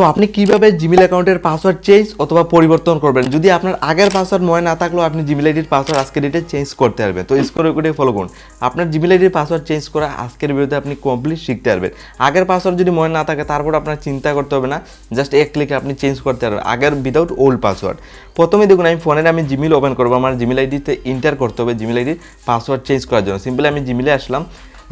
So আপনি কীভাবে Gmail অ্যাকাউন্টের পাসওয়ার্ড চেঞ্জ অথবা পরিবর্তন করবেন? যদি আপনার আগের পাসওয়ার্ড মনে না থাকলেও আপনি জিমেল আইডির পাসওয়ার্ড আজকের ডেটে চেঞ্জ করতে পারবেন। তো স্কোর করে ফলো করুন। আপনার জিমেল আইডির পাসওয়ার্ড চেঞ্জ করা আজকের ভিডিওতে আপনি কমপ্লিট শিখতে পারবেন। আগের পাসওয়ার্ড যদি মনে না থাকে, তারপর আপনার চিন্তা করতে হবে না। জাস্ট এক ক্লিকে আপনি চেঞ্জ করতে পারবেন। আগের উইদাউট ওল্ড পাসওয়ার্ড প্রথমে দেখুন, আমি ফোনের আমি জিমেল ওপেন করব। আমার জিমেল আইডিতে ইন্টার করতে হবে জিমেল আইডির পাসওয়ার্ড চেঞ্জ করার জন্য। সিম্পলি আমি জিমেলে আসলাম।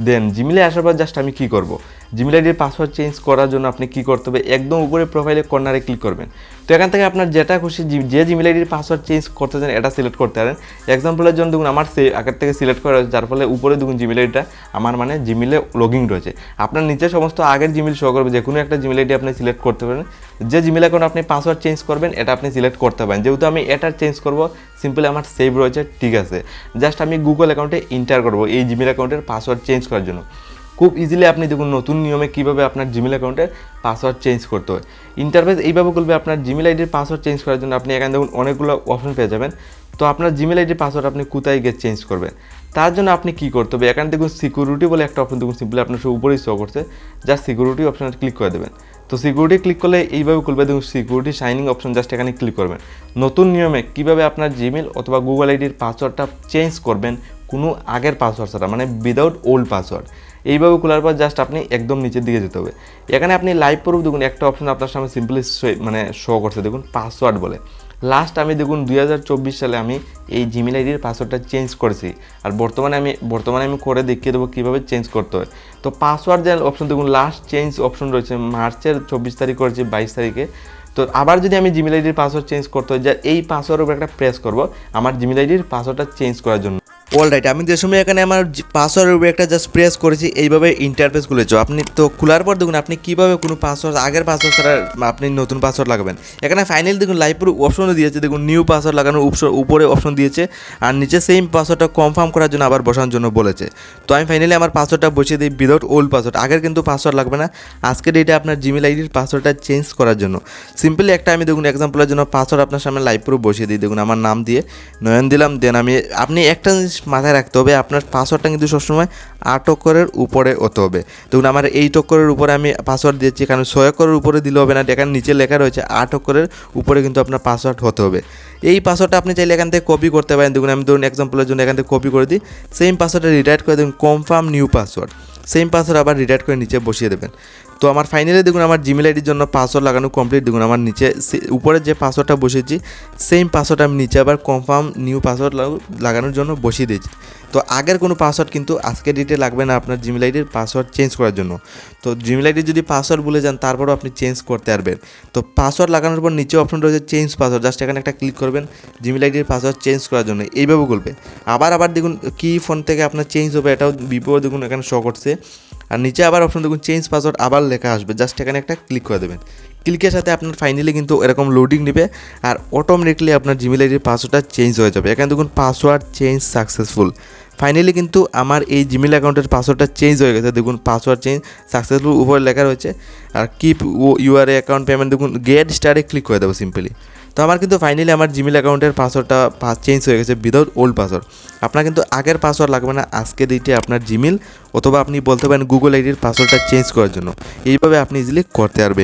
দেন জিমেলে আসার পর জাস্ট আমি কী করব? জিমেল আইডির পাসওয়ার্ড চেঞ্জ করার জন্য আপনি কী করতে হবে? একদম উপরে প্রোফাইলে কর্নারে ক্লিক করবেন। তো এখান থেকে আপনার যেটা খুশি যে জিমেল আইডির পাসওয়ার্ড চেঞ্জ করতে চান, এটা সিলেক্ট করতে পারেন। এক্সাম্পলের জন্য দেখুন, আমার সে আগের থেকে সিলেক্ট করা হয়েছে, যার ফলে উপরে দেখুন জিমেল আইডিটা আমার মানে জিমেলে লগিং রয়েছে। আপনার নিচে সমস্ত আগের জিমেল শো করবে, যে কোনো একটা জিমেল আইডি আপনি সিলেক্ট করতে পারেন। যে জিমেল অ্যাকাউন্ট আপনি পাসওয়ার্ড চেঞ্জ করবেন, এটা আপনি সিলেক্ট করতে পারেন। যেহেতু আমি এটা চেঞ্জ করব সিম্পলি আমার সেভ রয়েছে, ঠিক আছে। জাস্ট আমি গুগল অ্যাকাউন্টে ইন্টার করব, এই জিমেল অ্যাকাউন্টের পাসওয়ার্ড চেঞ্জ করার জন্য। খুব ইজিলি আপনি দেখুন নতুন নিয়মে কীভাবে আপনার জিমেল অ্যাকাউন্টের পাসওয়ার্ড চেঞ্জ করতে হয়। ইন্টারফেস এইভাবে করবে আপনার জিমেল আইডির পাসওয়ার্ড চেঞ্জ করার জন্য আপনি এখানে দেখুন অনেকগুলো অপশন পেয়ে যাবেন। তো আপনার জিমেল আইডির পাসওয়ার্ড আপনি কোথায় গিয়ে চেঞ্জ করবেন? তার জন্য আপনি কী করতে হবে? এখানে দেখুন সিকিউরিটি বলে একটা অপশন দেখুন সিম্পলি আপনার সব উপরেই শো করছে। জাস্ট সিকিউরিটি অপশনে ক্লিক করে দেবেন। তো সিকিউরিটি ক্লিক করলে এইভাবে খুলবে দেখুন সিকিউরিটি শাইনিং অপশন জাস্ট এখানে ক্লিক করবেন। নতুন নিয়মে কীভাবে আপনার জিমেল অথবা গুগল আইডির পাসওয়ার্ডটা চেঞ্জ করবেন কোনো আগের পাসওয়ার্ড ছাড়া মানে উইদাউট ওল্ড পাসওয়ার্ড এইভাবে খোলার পর জাস্ট আপনি একদম নিচের দিকে যেতে হবে। এখানে আপনি লাইভ প্রুফ দেখুন, একটা অপশন আপনার সামনে সিম্পলি মানে শো করছে, দেখুন পাসওয়ার্ড বলে। লাস্ট আমি দেখুন দুই হাজার চব্বিশ সালে আমি এই জিমেল আইডির পাসওয়ার্ডটা চেঞ্জ করেছি। আর বর্তমানে আমি বর্তমানে আমি করে দেখিয়ে দেবো কীভাবে চেঞ্জ করতে হয়। তো পাসওয়ার্ড যে অপশন দেখুন লাস্ট চেঞ্জ অপশন রয়েছে, মার্চের চব্বিশ তারিখ করেছি, বাইশ তারিখে। তো আবার যদি আমি জিমেল আইডির পাসওয়ার্ড চেঞ্জ করতে হয়, যা এই পাসওয়ার্ডের উপর একটা প্রেস করব, আমার জিমেল আইডির পাসওয়ার্ডটা চেঞ্জ করার জন্য। অল রাইট আমি যে সময় এখানে আমার পাসওয়ার্ডের উপরে একটা জাস্ট প্রেস করেছি, এইভাবে ইন্টারফেস খুলেছো আপনি তো খোলার পর দেখুন, আপনি কীভাবে কোনো পাসওয়ার্ড আগের পাসওয়ার্ড ছাড়া আপনি নতুন পাসওয়ার্ড লাগাবেন। এখানে ফাইনাল দেখুন লাইভপুর অপশনও দিয়েছে, দেখুন নিউ পাসওয়ার্ড লাগানোর উপরে অপশন দিয়েছে, আর নিচে সেম পাসওয়ার্ডটা কনফার্ম করার জন্য আবার বসানোর জন্য বলেছে। তো আমি ফাইনালি আমার পাসওয়ার্ডটা বসিয়ে দিই উইদাউট ওল্ড পাসওয়ার্ড আগের কিন্তু পাসওয়ার্ড লাগবে না। আজকের ডেটে আপনার জিমেল আইডির পাসওয়ার্ডটা চেঞ্জ করার জন্য। সিম্পলি একটা আমি দেখুন এক্সাম্পলের জন্য পাসওয়ার্ড আপনার সামনে লাইভ পুরো বসিয়ে দিই। দেখুন, আমার নাম দিয়ে নয়ন দিলাম দেন আমি আপনি একটা জিনিস মাথায় রাখতে হবে, আপনার পাসওয়ার্ডটা কিন্তু সবসময় আট অক্ষরের উপরে হতে হবে। দেখুন, আমার এইট অক্ষরের উপরে আমি পাসওয়ার্ড দিয়েছি, কারণ ছয় অক্ষরের উপরে দিলে হবে না, এখানে নিচে লেখা রয়েছে আট অক্ষরের উপরে কিন্তু আপনার পাসওয়ার্ড হতে হবে। এই পাসওয়ার্ডটা আপনি চাইলে এখান থেকে কপি করতে পারেন। দেখুন, আমি ধরুন এক্সাম্পলের জন্য এখান থেকে কপি করে দিই। সেম পাসওয়ার্ডটা রিটায়ার করে দেখুন confirm new password same password আবার রিটায়ার করে নিচে বসিয়ে দেবেন। তো আমার ফাইনালি দেখুন আমার জিমেল আইডির জন্য পাসওয়ার্ড লাগানো কমপ্লিট দেখুন আমার নিচে উপরে যে পাসওয়ার্ডটা বসিয়েছি সেম পাসওয়ার্ড আমি নিচে আবার কনফার্ম নিউ পাসওয়ার্ড লাগানোর জন্য বসিয়ে দিয়েছি। তো আগের কোনো পাসওয়ার্ড কিন্তু আজকের ডেটে লাগবে না আপনার জিমেল আইডির পাসওয়ার্ড চেঞ্জ করার জন্য। তো জিমেল আইডির যদি পাসওয়ার্ড ভুলে যান, তারপরও আপনি চেঞ্জ করতে পারবেন। তো পাসওয়ার্ড লাগানোর পর নিচে অপশন রয়েছে চেঞ্জ পাসওয়ার্ড জাস্ট এখানে একটা ক্লিক করবেন জিমেল আইডির পাসওয়ার্ড চেঞ্জ করার জন্য। এইভাবে করবে আবার আবার দেখুন কি ফোন থেকে আপনার চেঞ্জ হবে এটাও বিপদ দেখুন, এখানে শো করছে। আর নিচে আবার অপশন দেখুন চেঞ্জ পাসওয়ার্ড আবার লেখা আসবে। জাস্ট এখানে একটা ক্লিক করে দেবেন। ক্লিকের সাথে আপনার ফাইনালি কিন্তু এরকম লোডিং নেবে আর অটোমেটিকলি আপনার জিমেল আইডির পাসওয়ার্ডটা চেঞ্জ হয়ে যাবে। এখানে দেখুন পাসওয়ার্ড চেঞ্জ সাকসেসফুল ফাইনালি কিন্তু আমার এই জিমেল অ্যাকাউন্টের পাসওয়ার্ডটা চেঞ্জ হয়ে গেছে। দেখুন পাসওয়ার্ড চেঞ্জ সাকসেসফুল উপরে লেখা রয়েছে। আর কিপ ও ইউআর অ্যাকাউন্ট পেমেন্ট দেখুন গেট স্টারে ক্লিক করে দেবো সিম্পলি তো আমার কিন্তু ফাইনালি আমার জিমেল অ্যাকাউন্টের পাসওয়ার্ডটা চেঞ্জ হয়ে গেছে উইদাউট ওল্ড পাসওয়ার্ড আপনার কিন্তু আগের পাসওয়ার্ড লাগবে না, আজকে দিতে আপনার জিমেল অথবা আপনি বলতে পারেন গুগল আইডির পাসওয়ার্ডটা চেঞ্জ করার জন্য। এইভাবে আপনি ইজিলি করতে পারবেন।